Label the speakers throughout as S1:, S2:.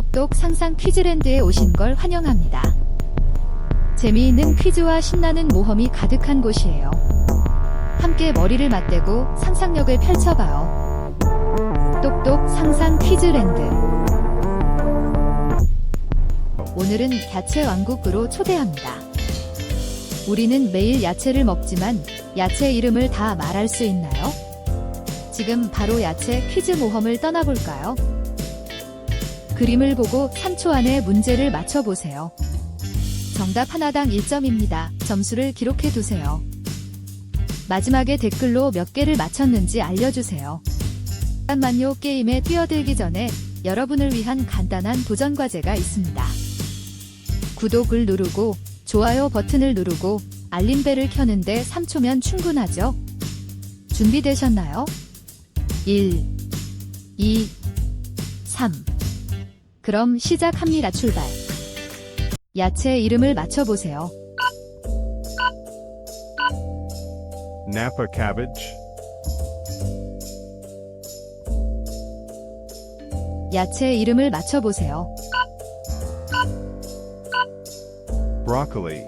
S1: 똑똑 상상 퀴즈랜드에 오신 걸 환영합니다. 재미있는 퀴즈와 신나는 모험이 가득한 곳이에요. 함께 머리를 맞대고 상상력을 펼쳐봐요. 똑똑 상상 퀴즈랜드. 오늘은 야채 왕국으로 초대합니다. 우리는 매일 야채를 먹지만 야채 이름을 다 말할 수 있나요? 지금 바로 야채 퀴즈 모험을 떠나볼까요? 그림을 보고 3초 안에 문제를 맞춰보세요. 정답 하나당 1점입니다. 점수를 기록해 두세요. 마지막에 댓글로 몇 개를 맞췄는지 알려주세요. 잠깐만요. 게임에 뛰어들기 전에 여러분을 위한 간단한 도전 과제가 있습니다. 구독을 누르고 좋아요 버튼을 누르고 알림벨을 켜는데 3초면 충분하죠? 준비되셨나요? 1, 2, 3. 그럼 시작합니다. 출발. 야채 이름을 맞춰보세요.
S2: Napa cabbage,
S1: 야채 이름을 맞춰보세요.
S2: broccoli,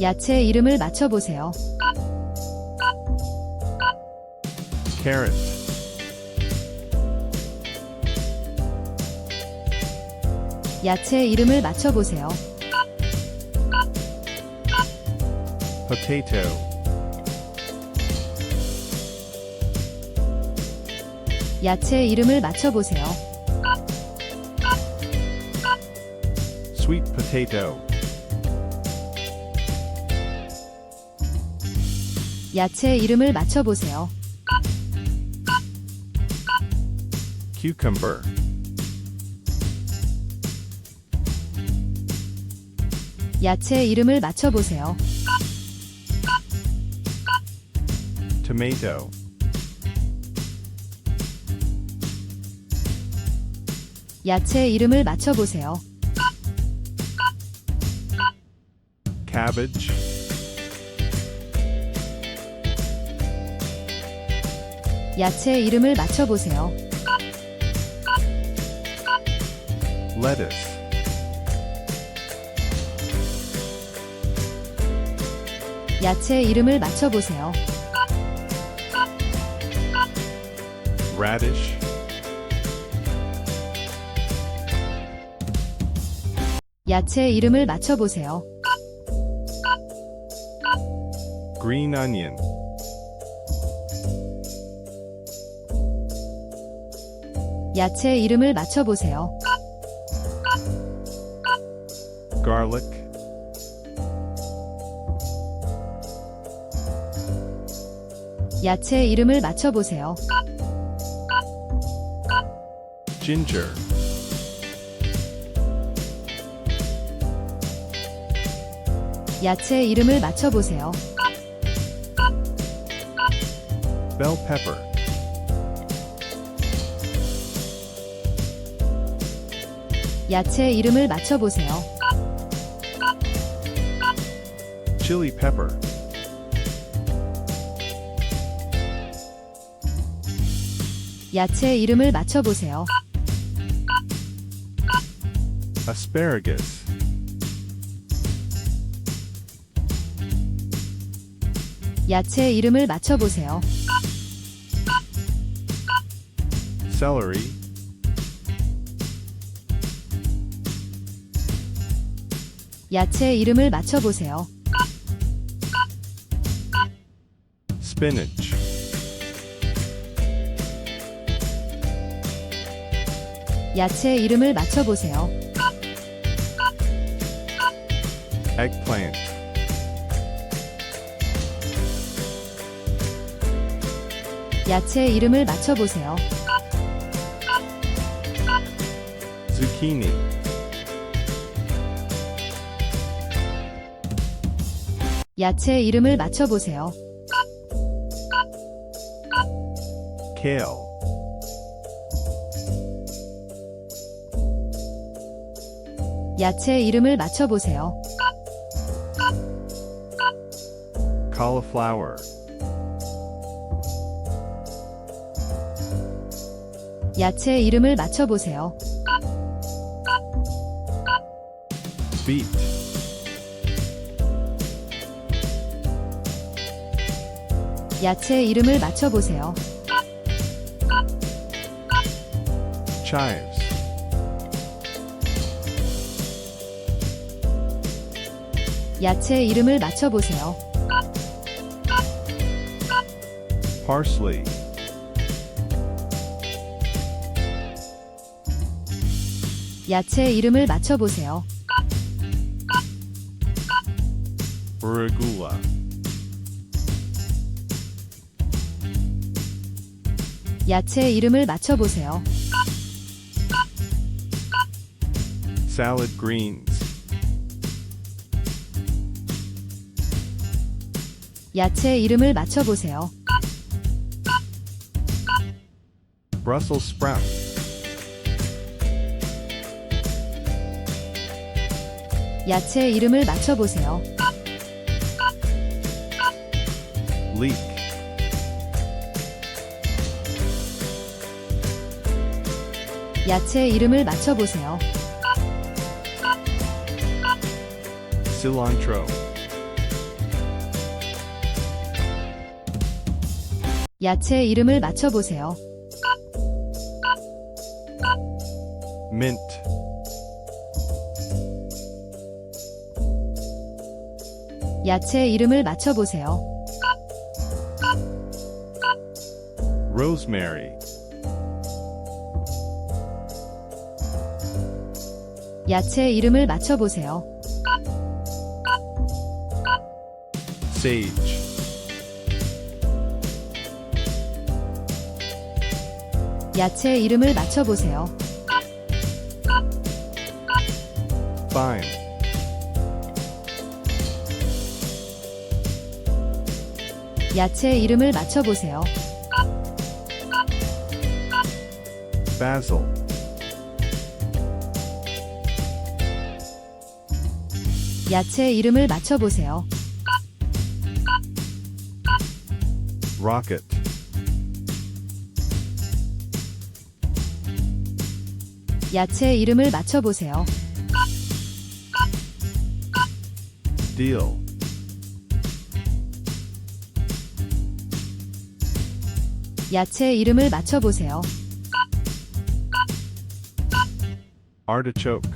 S1: 야채 이름을 맞춰보세요.
S2: Carrot,
S1: 야채 이름을 맞춰보세요.
S2: potato,
S1: 야채 이름을 맞춰보세요.
S2: sweet potato,
S1: 야채 이름을 맞춰보세요.
S2: Cucumber,
S1: 야채 이름을 맞춰보세요.
S2: tomato,
S1: 야채 이름을 맞춰보세요.
S2: cabbage,
S1: 야채 이름을 맞춰보세요.
S2: Lettuce,
S1: 야채 이름을 맞춰보세요.
S2: radish,
S1: 야채 이름을 맞춰보세요.
S2: green onion,
S1: 야채 이름을 맞춰보세요.
S2: Garlic,
S1: 야채 이름을 맞춰보세요.
S2: ginger,
S1: 야채 이름을 맞춰보세요.
S2: bell pepper,
S1: 야채 이름을 맞춰보세요.
S2: Chili pepper,
S1: 야채 이름을 맞춰보세요.
S2: asparagus,
S1: 야채 이름을 맞춰보세요.
S2: celery,
S1: 야채 이름을 맞춰보세요.
S2: Spinach,
S1: 야채 이름을 맞춰보세요.
S2: eggplant,
S1: 야채 이름을 맞춰보세요.
S2: zucchini,
S1: 야채 이름을 맞춰보세요.
S2: Kale,
S1: 야채 이름을 맞춰보세요.
S2: cauliflower,
S1: 야채 이름을 맞춰보세요.
S2: beet,
S1: 야채 이름을 맞춰보세요.
S2: Chives,
S1: 야채 이름을 맞춰보세요.
S2: parsley,
S1: 야채 이름을 맞춰보세요.
S2: arugula,
S1: 야채 이름을 맞춰보세요.
S2: Salad greens,
S1: 야채 이름을 맞춰보세요.
S2: Brussels sprout,
S1: 야채 이름을 맞춰보세요.
S2: leek,
S1: 야채 이름을 맞춰보세요.
S2: Cilantro,
S1: 야채 이름을 맞춰보세요.
S2: mint,
S1: 야채 이름을 맞춰보세요.
S2: rosemary,
S1: 야채 이름을 맞춰보세요.
S2: Sage,
S1: 야채 이름을 맞춰보세요.
S2: thyme,
S1: 야채 이름을 맞춰보세요.
S2: basil,
S1: 야채 이름을 맞춰보세요.
S2: Rocket,
S1: 야채 이름을 맞춰보세요.
S2: dill,
S1: 야채 이름을 맞춰보세요.
S2: artichoke,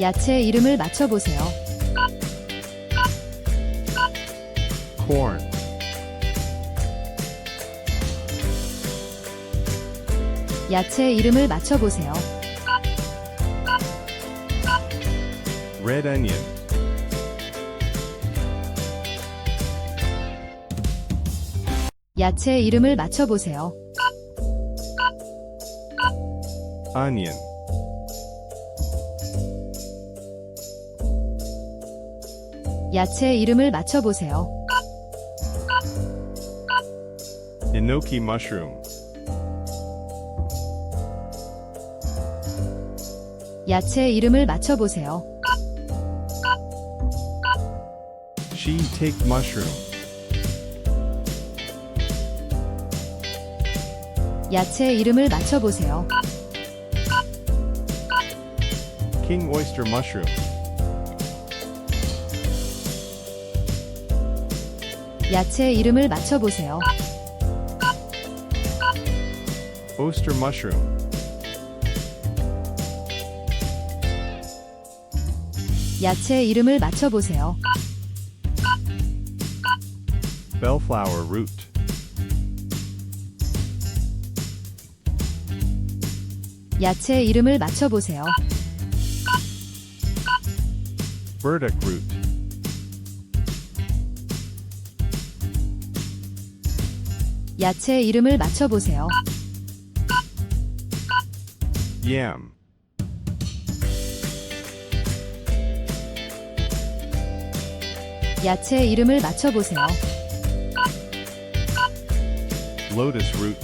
S1: 야채 이름을 맞춰보세요.
S2: Corn,
S1: 야채 이름을 맞춰보세요.
S2: red onion,
S1: 야채 이름을 맞춰보세요.
S2: onion,
S1: 야채 이름을 맞춰보세요.
S2: Enoki mushroom,
S1: 야채 이름을 맞춰보세요.
S2: shiitake mushroom,
S1: 야채 이름을 맞춰보세요.
S2: king oyster mushroom,
S1: 야채 이름을 맞춰보세요.
S2: Oyster mushroom,
S1: 야채 이름을 맞춰보세요.
S2: bellflower root,
S1: 야채 이름을 맞춰보세요.
S2: burdock root,
S1: 야채 이름을 맞춰보세요.
S2: yam. lotus root,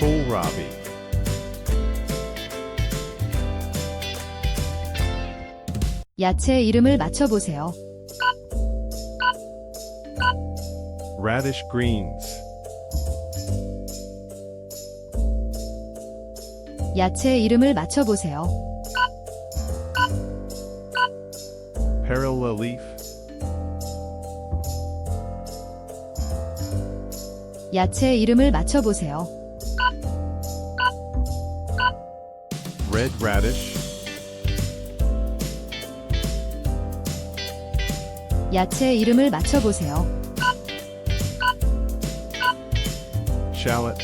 S2: kohlrabi,
S1: 야채 이름을 맞춰보세요.
S2: Radish greens.
S1: 야채 이름을 맞춰보세요.
S2: Perilla leaf.
S1: 야채 이름을 맞춰보세요.
S2: Red radish.
S1: 야채 이름을 맞춰보세요.
S2: Shallot.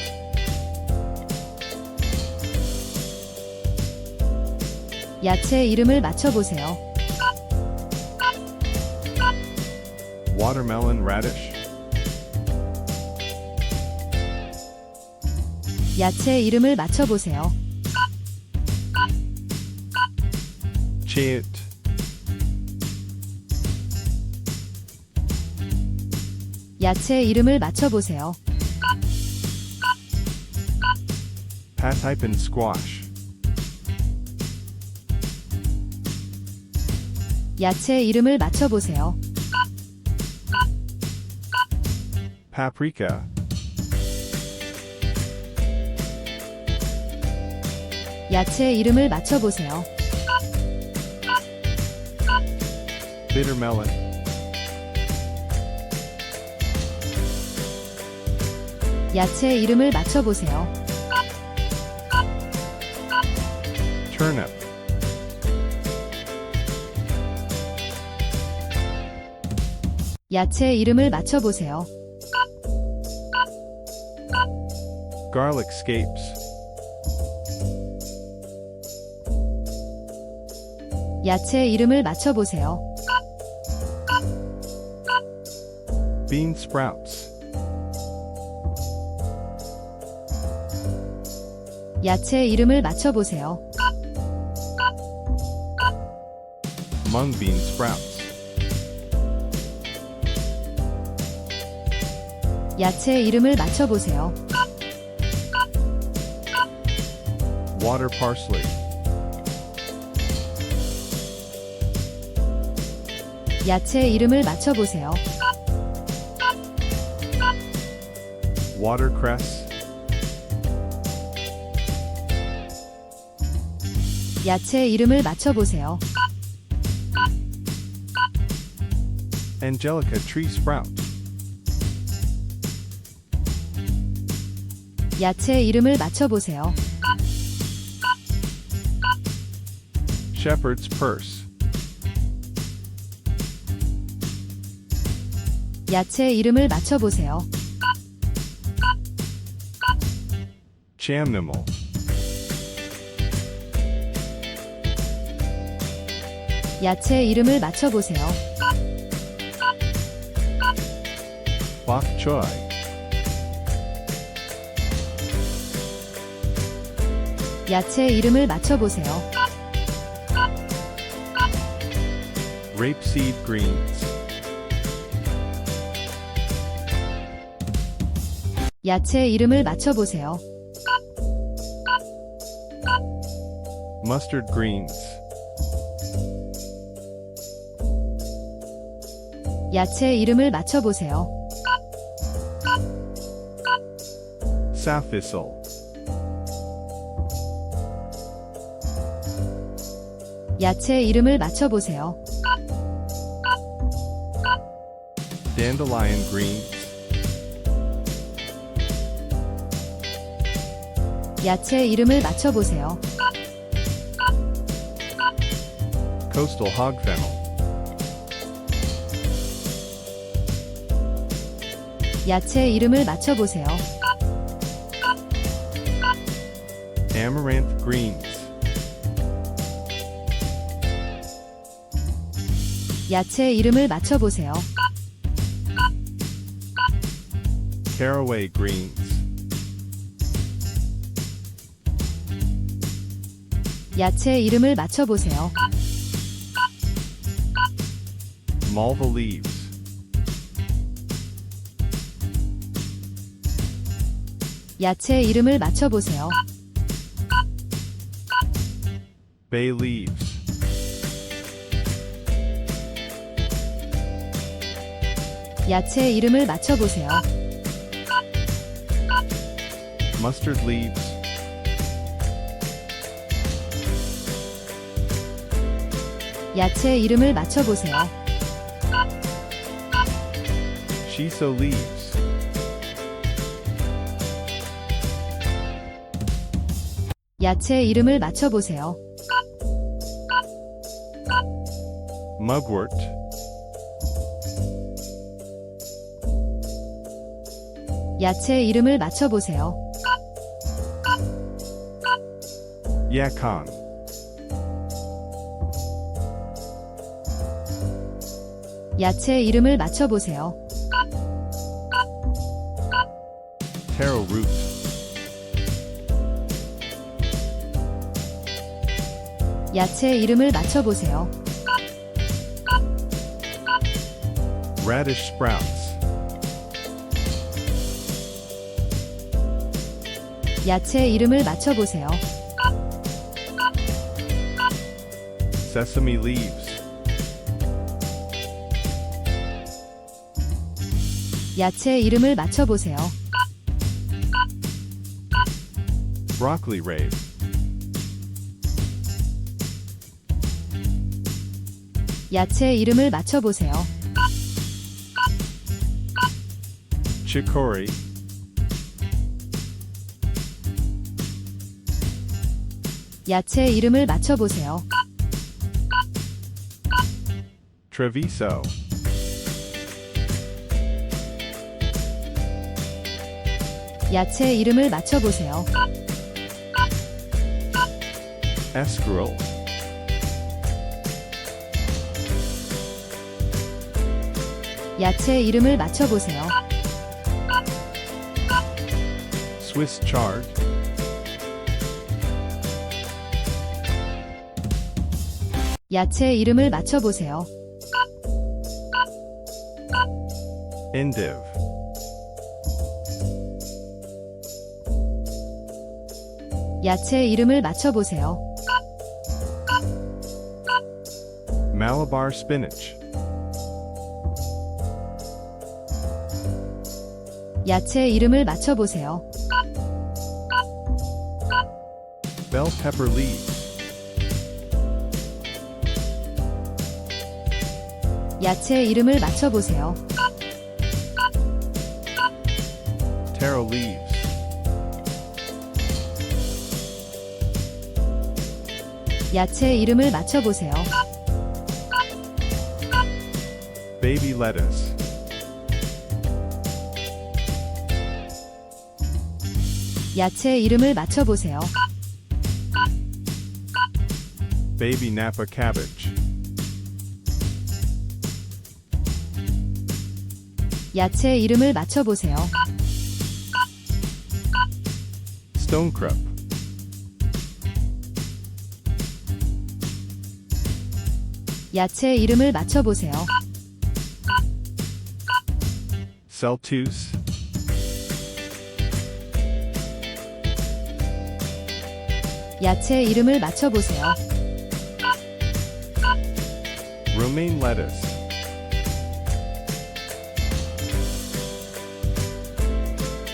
S1: 야채 이름을 맞춰보세요.
S2: Watermelon radish.
S1: 야채 이름을 맞춰보세요.
S2: Chait.
S1: 야채 이름을 맞춰보세요.
S2: Pathypin squash.
S1: 야채 이름을 맞춰보세요.
S2: Paprika.
S1: 야채 이름을 맞춰보세요.
S2: Bitter melon.
S1: 야채 이름을 맞춰보세요.
S2: Turnip.
S1: 야채 이름을 맞춰보세요.
S2: Garlic scapes.
S1: 야채 이름을 맞춰보세요.
S2: Bean sprouts.
S1: 야채 이름을 맞춰보세요.
S2: Mung bean sprouts.
S1: 야채 이름을 맞춰보세요.
S2: Water parsley.
S1: 야채 이름을 맞춰보세요.
S2: Watercress.
S1: 야채 이름을 맞춰보세요.
S2: Angelica tree sprout.
S1: 야채 이름을 맞춰보세요.
S2: Shepherd's purse.
S1: 야채 이름을 맞춰보세요.
S2: Chamnimal.
S1: 야채 이름을 맞춰보세요.
S2: Bok choy.
S1: 야채 이름을 맞춰보세요.
S2: Rapeseed greens.
S1: 야채 이름을 맞춰보세요.
S2: Mustard greens.
S1: 야채 이름을 맞춰보세요.
S2: Saffisol.
S1: 야채 이름을 맞춰보세요.
S2: Dandelion greens.
S1: 야채 이름을 맞춰보세요.
S2: Coastal hogfennel.
S1: 야채 이름을 맞춰보세요.
S2: Amaranth greens.
S1: 야채 이름을 맞춰보세요.
S2: Caraway greens.
S1: 야채 이름을 맞춰보세요.
S2: Malva leaves.
S1: 야채 이름을 맞춰보세요.
S2: bay leaves.
S1: 야채 이름을 맞춰보세요.
S2: mustard leaves,
S1: 야채 이름을 맞춰보세요.
S2: shiso leaves,
S1: 야채 이름을 맞춰보세요.
S2: Mugwort.
S1: 야채 이름을 맞춰보세요.
S2: Yacon.
S1: 야채 이름을 맞춰보세요.
S2: Taro root.
S1: 야채 이름을 맞춰보세요.
S2: Radish sprouts.
S1: 야채 이름을 맞춰보세요.
S2: Sesame leaves.
S1: 야채 이름을 맞춰보세요.
S2: Broccoli rabe.
S1: 야채 이름을 맞춰보세요.
S2: Chicory.
S1: 야채 이름을 맞춰보세요.
S2: Treviso.
S1: 야채 이름을 맞춰보세요.
S2: Escarole.
S1: 야채 이름을 맞춰보세요.
S2: Swiss chard.
S1: 야채 이름을 맞춰보세요.
S2: Endive.
S1: 야채 이름을 맞춰보세요.
S2: Malabar spinach.
S1: 야채 이름을 맞춰보세요.
S2: Bell pepper leaves.
S1: 야채 이름을 맞춰보세요.
S2: Taro leaves.
S1: 야채 이름을 맞춰보세요.
S2: Baby lettuce.
S1: 야채 이름을 맞춰보세요.
S2: Baby Napa cabbage.
S1: 야채 이름을 맞춰보세요.
S2: Stonecrop.
S1: 야채 이름을 맞춰보세요.
S2: Celtuce.
S1: 야채 이름을 맞춰보세요.
S2: Romaine lettuce.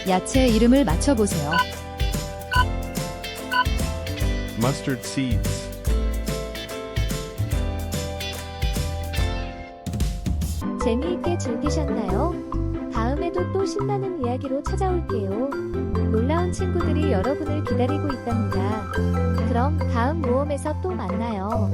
S1: 야채 이름을 맞춰보세요.
S2: Mustard seeds.
S3: 재미있게 즐기셨나요? 다음에도 또 신나는 이야기로 찾아올게요. 놀라운 친구들이 여러분을 기다리고 있답니다. 그럼 다음 모험에서 또 만나요.